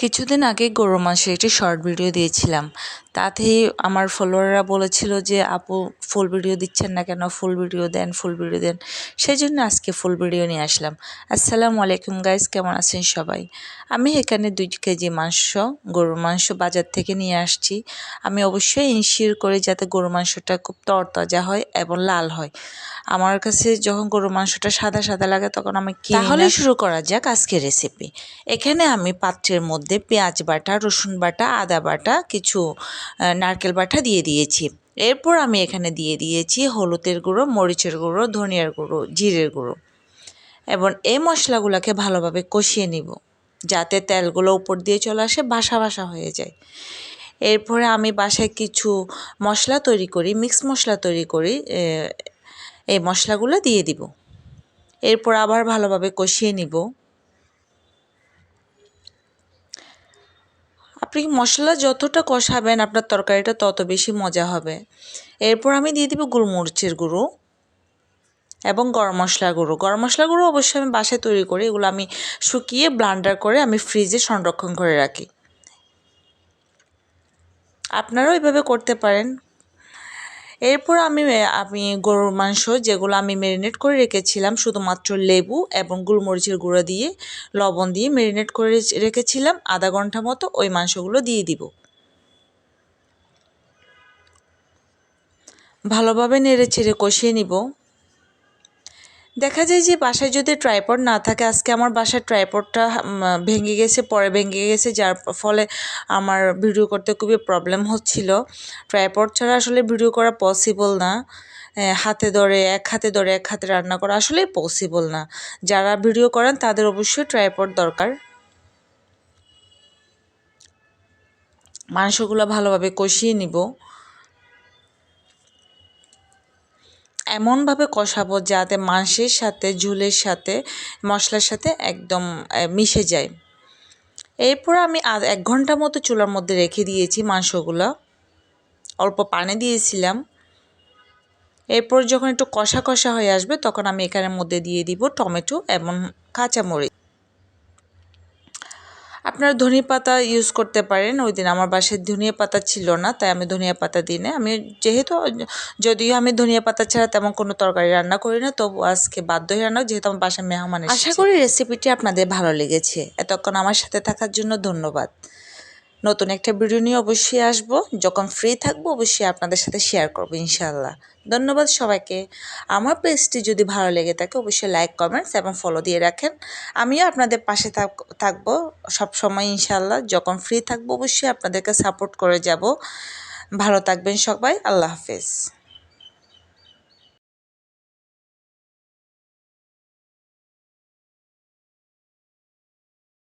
কিছুদিন আগে গরু মাংসের একটি শর্ট ভিডিও দিয়েছিলাম। তাতেই আমার ফলোয়াররা বলেছিল যে আপু ফুল ভিডিও দিচ্ছেন না কেন? ফুল ভিডিও দেন ফুল ভিডিও দেন। সেই জন্য আজকে ফুল ভিডিও নিয়ে আসলাম। আসসালামু আলাইকুম গাইজ কেমন আছেন সবাই? আমি এখানে দুই কেজি মাংস গরুর মাংস বাজার থেকে নিয়ে আসছি। আমি অবশ্যই ইনশিওর করি যাতে গরুর মাংসটা খুব তরতাজা হয় এবং লাল হয়। আমার কাছে যখন গরুর মাংসটা সাদা সাদা লাগে তখন আমি তাহলে শুরু করা যাক আজকের রেসিপি এখানে আমি পাত্রের মধ্যে পেঁয়াজ বাটা রসুন বাটা আদা বাটা কিছু নারকেল বাটা দিয়ে দিয়েছি। এরপর আমি এখানে দিয়ে দিয়েছি হলুদের গুঁড়ো, মরিচের গুঁড়ো, ধনিয়ার গুঁড়ো, জিরের গুঁড়ো। এবং এই মশলাগুলোকে ভালোভাবে কষিয়ে নিব, যাতে তেলগুলো উপর দিয়ে চলে আসে, বাসা বাসা হয়ে যায়। এরপরে আমি বাসায় কিছু মশলা তৈরি করি মিক্স মশলা তৈরি করি এই মশলাগুলো দিয়ে দিব। এরপর আবার ভালোভাবে কষিয়ে নিব। আপনি মশলা যতটা কষাবেন আপনার তরকারিটা তত বেশি মজা হবে। এরপর আমি দিয়ে দিব গুলমরিচের গুঁড়ো এবং গরম মশলা গুঁড়ো। গরম মশলা গুঁড়ো অবশ্যই আমি বাসায় তৈরি করি, এগুলো আমি শুকিয়ে ব্লান্ডার করে আমি ফ্রিজে সংরক্ষণ করে রাখি। আপনারাও এভাবে করতে পারেন। এরপর আমি আমি গরুর মাংস যেগুলো আমি ম্যারিনেট করে রেখেছিলাম, শুধুমাত্র লেবু এবং গোলমরিচের গুঁড়ো দিয়ে, লবণ দিয়ে ম্যারিনেট করে রেখেছিলাম, আধা ঘণ্টা মতো ওই মাংসগুলো দিয়ে দিব। ভালোভাবে নেড়ে ছেড়ে কষিয়ে নিব। দেখা যায় যে বাসায় যদি ট্রাইপড না থাকে, আজকে আমার বাসার ট্রাইপডটা ভেঙে গেছে, পরে ভেঙে গেছে, যার ফলে আমার ভিডিও করতে খুবই প্রবলেম হচ্ছিল। ট্রাইপড ছাড়া আসলে ভিডিও করা পসিবল না। হাতে ধরে, এক হাতে ধরে, এক হাতে রান্না করা আসলে পসিবল না। যারা ভিডিও করেন, তাদের অবশ্যই ট্রাইপড দরকার। মাংসগুলো ভালোভাবে কষিয়ে নিব। এমনভাবে কষাবো যাতে মাংসের সাথে, ঝুলের সাথে, মশলার সাথে একদম মিশে যায়। এরপর আমি আর এক ঘণ্টা মতো চুলার মধ্যে রেখে দিয়েছি মাংসগুলো। অল্প পানি দিয়েছিলাম। এরপর যখন একটু কষা কষা হয়ে আসবে তখন আমি এখানের মধ্যে দিয়ে দিব টমেটো এবং কাঁচামরিচ। আপনারা ধনিয়া পাতা ইউজ করতে পারেন। ওই দিন আমার বাসায় ধনিয়া পাতা ছিল না তাই আমি ধনিয়া পাতা দিই না আমি যেহেতু যদিও আমি ধনিয়া পাতা ছাড়া তেমন কোনো তরকারি রান্না করি না তবু আজকে বাধ্য হয়ে রান্না যেহেতু আমার বাসায় মেহমান আশা করি রেসিপিটি আপনাদের ভালো লেগেছে। এতক্ষণ আমার সাথে থাকার জন্য ধন্যবাদ। নতুন একটা ভিডিও নিয়ে অবশ্যই আসব। যখন ফ্রি থাকব, অবশ্যই আপনাদের সাথে শেয়ার করব ইনশাল্লাহ ধন্যবাদ সবাইকে। আমার পেজটি যদি ভালো লেগে থাকে, অবশ্যই লাইক কমেন্টস এবং ফলো দিয়ে রাখেন। আমিও আপনাদের পাশে থাকব সবসময় ইনশাল্লাহ যখন ফ্রি থাকব, অবশ্যই আপনাদেরকে সাপোর্ট করে যাব। ভালো থাকবেন সবাই। আল্লাহ হাফেজ।